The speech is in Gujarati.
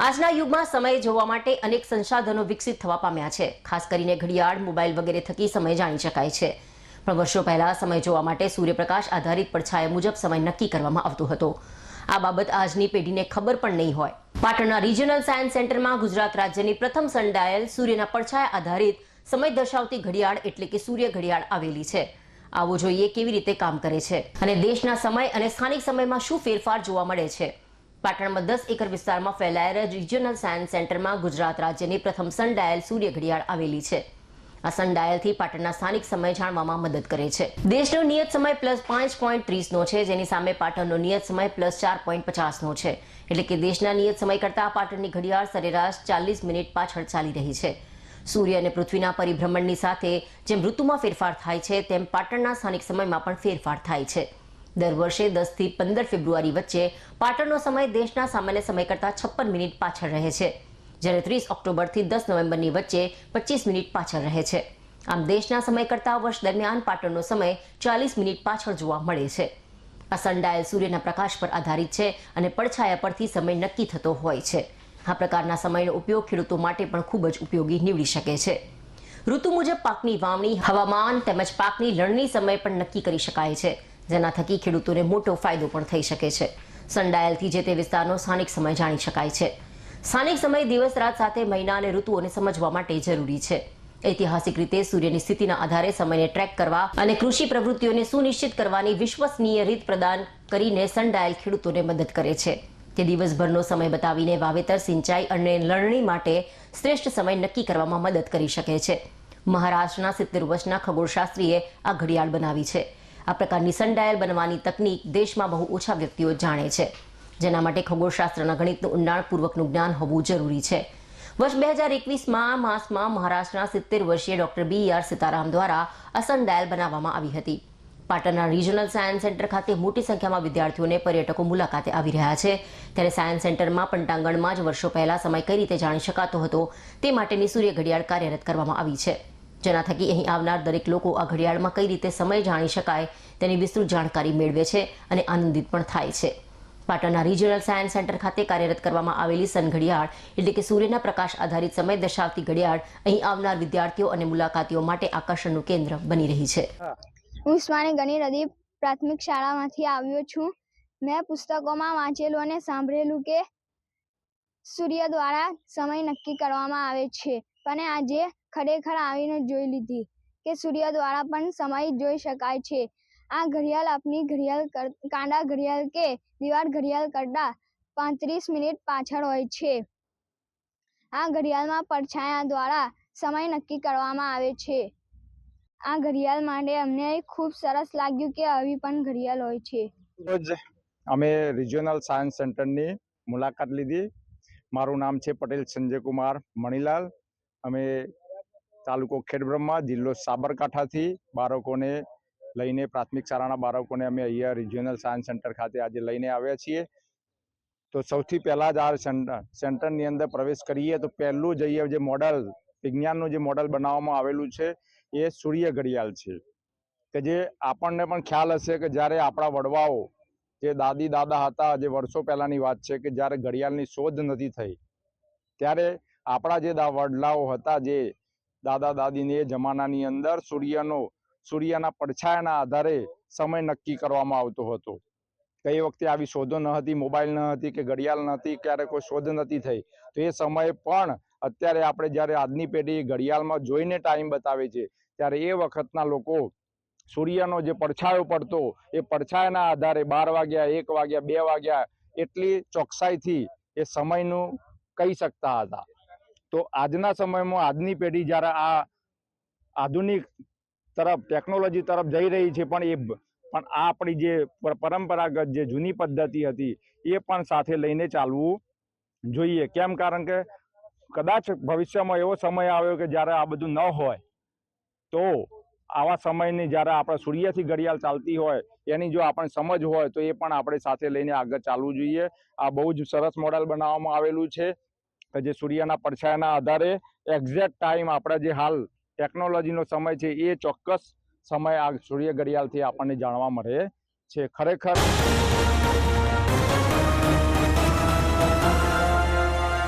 આજના યુગમાં સમય જોવા માટે અનેક સંસાધનો વિકસિત થવા પામ્યા છે. ખાસ કરીને ઘડિયાળ, મોબાઈલ વગેરે થકી સમય જાણી શકાય છે. પણ વર્ષો પહેલા સમય જોવા માટે સૂર્યપ્રકાશ આધારિત પડછાયા મુજબ સમય નક્કી કરવામાં આવતો હતો. આ બાબત આજની પેઢીને ખબર પણ નહીં હોય. પાટણના રિજનલ સાયન્સ સેન્ટરમાં ગુજરાત રાજ્યની પ્રથમ સનડાયલ સૂર્યના પડછાયા આધારિત સમય દર્શાવતી ઘડિયાળ એટલે કે સૂર્ય ઘડિયાળ આવેલી છે. આવો જોઈએ કેવી રીતે કામ કરે છે અને દેશના સમય અને સ્થાનિક સમયમાં શું ફેરફાર જોવા મળે છે. પાટણમાં દસ એકર વિસ્તારમાં ફેલાયેલા રિજિયોનલ સાયન્સ સેન્ટરમાં ગુજરાત રાજ્યની પ્રથમ સનડાયલ સૂર્ય ઘડિયાળ આવેલી છે. આ સનડાયલથી પાટણના સ્થાનિક સમય જાણવામાં મદદ કરે છે. દેશનો નિયત સમય પ્લસ પાંચ પોઈન્ટ ત્રીસનો છે, જેની સામે પાટણનો નિયત સમય પ્લસ ચાર પોઈન્ટ પચાસનો છે. એટલે કે દેશના નિયત સમય કરતાં પાટણની ઘડિયાળ સરેરાશ ચાલીસ મિનિટ પાછળ ચાલી રહી છે. સૂર્ય અને પૃથ્વીના પરિભ્રમણની સાથે જેમ ઋતુમાં ફેરફાર થાય છે, તેમ પાટણના સ્થાનિક સમયમાં પણ ફેરફાર થાય છે. દર વર્ષે દસથી પંદર ફેબ્રુઆરી વચ્ચે પાટણનો સમય દેશના સામાન્ય સમય કરતાં છપ્પન મિનિટ પાછળ રહે છે, જ્યારે ત્રીસ ઓક્ટોબરથી દસ નવેમ્બરની વચ્ચે પચીસ મિનિટ પાછળ રહે છે. આમ દેશના સમય કરતાં વર્ષ દરમિયાન પાટણનો સમય ચાલીસ મિનિટ પાછળ જોવા મળે છે. આ સનડાયલ સૂર્યના પ્રકાશ પર આધારિત છે અને પડછાયા પરથી સમય નક્કી થતો હોય છે. આ પ્રકારના સમયનો ઉપયોગ ખેડૂતો માટે પણ ખૂબ જ ઉપયોગી નીવડી શકે છે. ઋતુ મુજબ પાકની વાવણી, હવામાન તેમજ પાકની લણણી સમય પણ નક્કી કરી શકાય છે. જેના થકી ખેડૂતોને મોટો ફાયદો પણ થઈ શકે છે. સંડાયેલથી જે તે વિસ્તારનો સ્થાનિક સમય જાણી શકાય છે. સ્થાનિક સમય દિવસ રાત સાથે મહિના અને ઋતુઓને સમજવા માટે જરૂરી છે. ઐતિહાસિક રીતે સૂર્યની સ્થિતિના આધારે સમયને ટ્રેક કરવા અને કૃષિ પ્રવૃત્તિઓને સુનિશ્ચિત કરવાની વિશ્વસનીય રીત પ્રદાન કરીને સંડાયેલ ખેડૂતોને મદદ કરે છે. તે દિવસભરનો સમય બતાવીને વાવેતર, સિંચાઈ અને લણણી માટે શ્રેષ્ઠ સમય નક્કી કરવામાં મદદ કરી શકે છે. મહારાષ્ટ્રના સિત્તેર વર્ષના ખગોળશાસ્ત્રીએ આ ઘડિયાળ બનાવી છે. આ પ્રકારની સનડાયલ બનવાની તકનીક દેશમાં બહુ ઓછા વ્યક્તિઓ જાણે છે. જેના માટે ખગોળશાસ્ત્રના ગણિતનું ઊંડાણપૂર્વકનું જ્ઞાન હોવું જરૂરી છે. વર્ષ બે હજાર એકવીસમાં માસમાં મહારાષ્ટ્રના સિત્તેર વર્ષીય ડોક્ટર બી આર સીતારામ દ્વારા અસન ડાયલ બનાવવામાં આવી હતી. પાટણના રિજનલ સાયન્સ સેન્ટર ખાતે મોટી સંખ્યામાં વિદ્યાર્થીઓને પર્યટકો મુલાકાતે આવી રહ્યા છે. ત્યારે સાયન્સ સેન્ટરમાં પંટાંગણમાં જ વર્ષો પહેલા સમય કઈ રીતે જાણી શકાતો હતો તે માટેની સૂર્ય ઘડિયાળ કાર્યરત કરવામાં આવી છે. જેના થકી અહીં આવનાર દરેક લોકો આ ઘડિયાળમાં કઈ રીતે સમય જાણી શકાય તેની વિસ્તૃત જાણકારી મેળવે છે અને આનંદિત પણ થાય છે. પાટણના રિજનલ સાયન્સ સેન્ટર ખાતે કાર્યરત કરવામાં આવેલી સન ઘડિયાળ એટલે કે સૂર્યના પ્રકાશ આધારિત સમય દર્શાવતી ઘડિયાળ અહીં આવનાર વિદ્યાર્થીઓ અને મુલાકાતીઓ માટે આકર્ષણનું કેન્દ્ર બની રહી છે. હું સ્વાણી ગણી રદીપ પ્રાથમિક શાળામાંથી આવ્યો છું. મેં પુસ્તકોમાં વાંચેલું અને સાંભળેલું કે સૂર્ય દ્વારા સમય નક્કી કરવામાં આવે છે. અને આજે ખરેખર આવીને જોઈ લીધી કે સૂર્ય દ્વારા પણ સમય જોઈ શકાય છે. આ ઘડિયાળ આપની ઘડિયાળ કાંડા ઘડિયાળ કે દિવાળ ઘડિયાળ કરતાં પાંત્રીસ મિનિટ પાછળ હોય છે. આ ઘડિયાળમાં પડછાયા દ્વારા સમય નક્કી કરવામાં આવે છે. આ ઘડિયાળ માટે અમને ખૂબ સરસ લાગ્યું કે આવી પણ ઘડિયાળ હોય છે. અમે રિજિયોનલ સાયન્સ સેન્ટરની મુલાકાત લીધી. મારું નામ છે પટેલ સંજયકુમાર મણીલાલ. અમે તાલુકો ખેડબ્રહ્મા જિલ્લો સાબરકાંઠાથી બાળકોને લઈને પ્રાથમિક શાળાના બાળકોને અમે અહીંયા રિજિયોનલ સાયન્સ સેન્ટર ખાતે આજે લઈને આવ્યા છીએ. તો સૌથી પહેલાં જ આ સેન્ટર સેન્ટરની અંદર પ્રવેશ કરીએ તો પહેલું જ અહીંયા જે મોડલ વિજ્ઞાનનું જે મોડલ બનાવવામાં આવેલું છે એ સૂર્ય ઘડિયાળ છે. કે જે આપણને પણ ખ્યાલ હશે કે જ્યારે આપણા વડવાઓ, જે દાદી દાદા હતા, જે વર્ષો પહેલાંની વાત છે કે જ્યારે ઘડિયાળની શોધ નથી થઈ, ત્યારે આપણા જે વડલાઓ હતા જે દાદા દાદીને એ જમાનાની અંદર સૂર્યનો, સૂર્યના પડછાયાના આધારે સમય નક્કી કરવામાં આવતો હતો. કઈ વખતે આવી શોધો ન હતી, મોબાઈલ ન હતી કે ઘડિયાળ ન હતી, ક્યારે કોઈ શોધ નથી થઈ. તો એ સમયે પણ અત્યારે આપણે જ્યારે આજની પેઢી ઘડિયાળમાં જોઈને ટાઈમ બતાવે છે, ત્યારે એ વખતના લોકો સૂર્યનો જે પડછાયો પડતો, એ પડછાયાના આધારે બાર વાગ્યા, એક વાગ્યા, બે વાગ્યા, એટલી ચોકસાઈથી એ સમયનું કહી શકતા હતા. તો આજના સમયમાં આજની પેઢી જ્યારે આ આધુનિક તરફ, ટેકનોલોજી તરફ જઈ રહી છે પણ એ પણ આ આપણી જે પરંપરાગત જે જૂની પદ્ધતિ હતી એ પણ સાથે લઈને ચાલવું જોઈએ. કેમ કારણ કે કદાચ ભવિષ્યમાં એવો સમય આવ્યો કે જ્યારે આ બધું ન હોય, તો આવા સમયની જ્યારે આપણે સૂર્યથી ઘડિયાળ ચાલતી હોય, એની જો આપણને સમજ હોય તો એ પણ આપણે સાથે લઈને આગળ ચાલવું જોઈએ. આ બહુ જ સરસ મોડેલ બનાવવામાં આવેલું છે. કે જે સૂર્યના પડછાયાના આધારે એક્ઝેક્ટ ટાઈમ આપણા જે હાલ ટેકનોલોજીનો સમય છે, એ ચોક્કસ સમય આ સૂર્ય ઘડિયાળથી આપણને જાણવા મળે છે. ખરેખર